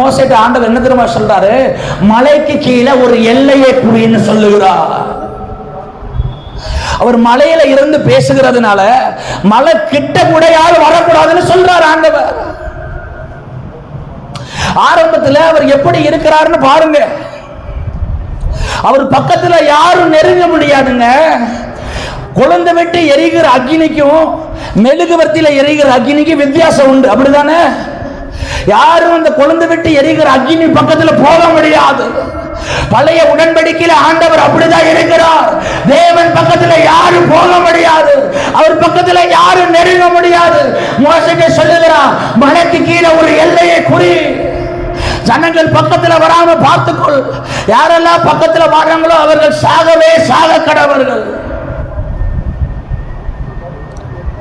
மோசைட்டு ஆண்டவர் என்ன தெரியுமா சொல்றாரு? மலைக்கு கீழே ஒரு எல்லையை குறின்னு சொல்லுகிறார். அவர் மலையில இருந்து பேசுகிறதுனால மலை கிட்ட கூட யாரும் வரக்கூடாதுன்னு சொல்றார் ஆண்டவர். ஆரம்பத்தில் அவர் எப்படி இருக்கிறாருன்னு பாருங்க. அவர் பக்கத்துல யாரும் நெருங்க முடியாதுங்க. குழந்தை விட்டு எரிகிற அக்னிக்கும் மெழுகுவர்த்தியில எரிகிற அக்னிக்கும் வித்தியாசம் உண்டு. அப்படிதானே? யாரும் அந்த குழந்தை விட்டு எரிகிற அக்னி பக்கத்துல போக முடியாது. பழைய உடன்படிக்கையில ஆண்டவர் அப்படிதான் இருக்கிறார். தேவன் பக்கத்துல யாரும் போக முடியாது. அவர் பக்கத்துல யாரும் நெருங்க முடியாது. மோசடி சொல்லுகிறார் மலைக்கு கீழே ஒரு எல்லையை குறி. ஜனங்கள் பக்கத்துல வராம பார்த்துக்கொள். யாரெல்லாம் பக்கத்துல வர்றாங்களோ அவர்கள் சாகவே சாக கடவர்கள்.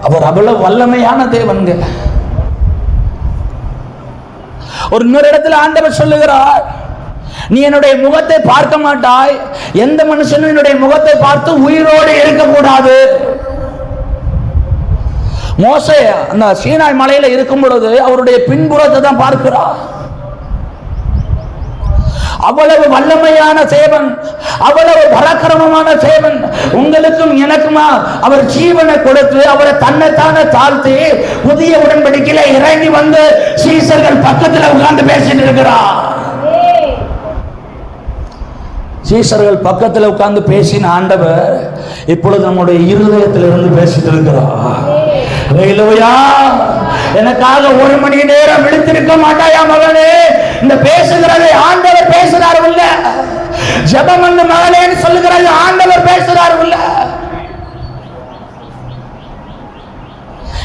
அவர் அவ்வளவு வல்லமையான தேவன்கள் ஒரு இன்னொரு இடத்துல ஆண்டவர் சொல்லுகிறார் நீ என்னுடைய முகத்தை பார்க்க மாட்டாய். எந்த மனுஷனும் என்னுடைய முகத்தை பார்த்து உயிரோடு இருக்கக்கூடாது. மோச அந்த சீனாய் மலையில இருக்கும் பொழுது அவருடைய பின்புறத்தை தான் பார்க்கிறார். அவ்வளவு வல்லமையான சேவன் அவ்வளவு பராக்கிரமமான சேவன். உங்களுக்கும் எனக்குமா அவர் ஜீவனை கொடுத்து அவரை தன்னைத்தான தாழ்த்தி புதிய உடன்படிக்கையில இறங்கி வந்து சீசர்கள் பக்கத்துல உட்கார்ந்து பேசிட்டு இருக்கிறார். சீசர்கள் பக்கத்துல உட்கார்ந்து பேசின ஆண்டவர் இப்பொழுது நம்முடைய இருதயத்தில் இருந்து பேசிட்டு இருக்கிறார். ஹalleluya. எனக்காக ஒரு மணி நேரம் விழுத்திருக்க மாட்டாயா மகனே? இந்த பேசுகிறதை ஆண்டவர் ஜபம் வந்து மகனேன்னு சொல்லுகிறது ஆண்டவர் பேசுறாரு உள்ள.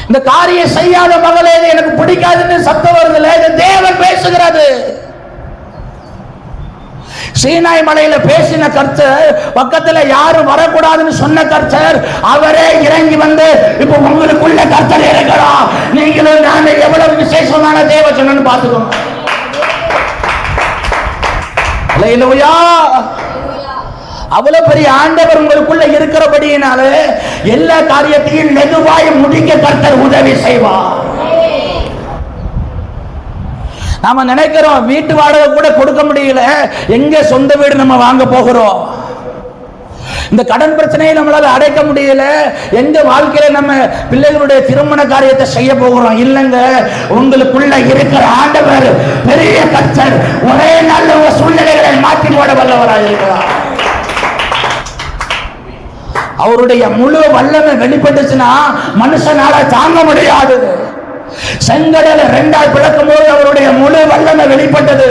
இந்த காரியம் செய்யாத மகளே எனக்கு பிடிக்காதுன்னு சத்தம் வருதுல இது தேவன் பேசுகிறது சீனாய் மலையில பேசின கர்த்தர் பக்கத்துல யாரும் வரக்கூடாதுன்னு சொன்ன கர்த்தர் அவரே இறங்கி வந்து இப்ப உங்களுக்குள்ள கர்த்தர் இருக்கிறார். நீங்களும் நான் எவ்வளவு விசேஷமான தேவ சொன்னு பார்த்துக்கோங்க. அல்லேலூயா. அவ்வளவு பெரிய ஆண்டவர் உங்களுக்குள்ள இருக்கிறபடியினால எல்லா காரியத்தையும் மெதுவாய் முடிக்க கர்த்தர் உதவி செய்வார். நாம நினைக்கிறோம் வீட்டு வாடகை கூட கொடுக்க முடியல. எங்க சொந்த வீடு நம்ம வாங்க போகிறோம்? இந்த கடன் பிரச்சனையை நம்மளால அடைக்க முடியல. எங்க வாழ்க்கையில நம்ம பிள்ளைகளுடைய திருமண காரியத்தை செய்ய போகிறோம்? இல்லைங்க. உங்களுக்குள்ள இருக்கிற ஆண்டவர் பெரிய கச்சர் ஒரே நல்ல ஒரு சூழ்நிலைகளை மாற்றி போட வல்லவராக இருக்கிறார். அவருடைய முழு வல்லமை வெளிப்பட்டுச்சுன்னா மனுஷனால தாங்க முடியாது. செங்கடலை ரெண்டால் பிளக்கும் போது அவருடைய முழு வல்லமை வெளிப்பட்டது.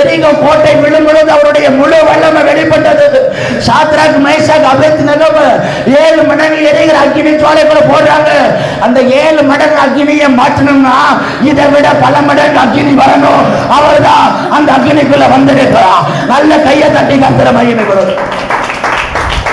எரிக கோட்டை விழும் பொழுது அவருடைய முழு வல்லமை வெளிப்பட்டது. சாத்ராக் மைசாக் அபேத் ஏழு மடங்கு எரிகிற அக்கினி சோலை கூட போடுறாங்க. அந்த ஏழு மடங்கு அக்கினியை மாற்றணும்னா இதை விட பல மடங்கு அக்கினி வரணும். அவர்தான் அந்த அக்கினிக்குள்ள வந்திருக்கிறார் நல்ல கையை தட்டி கத்துற மகிமை கொடுக்கும்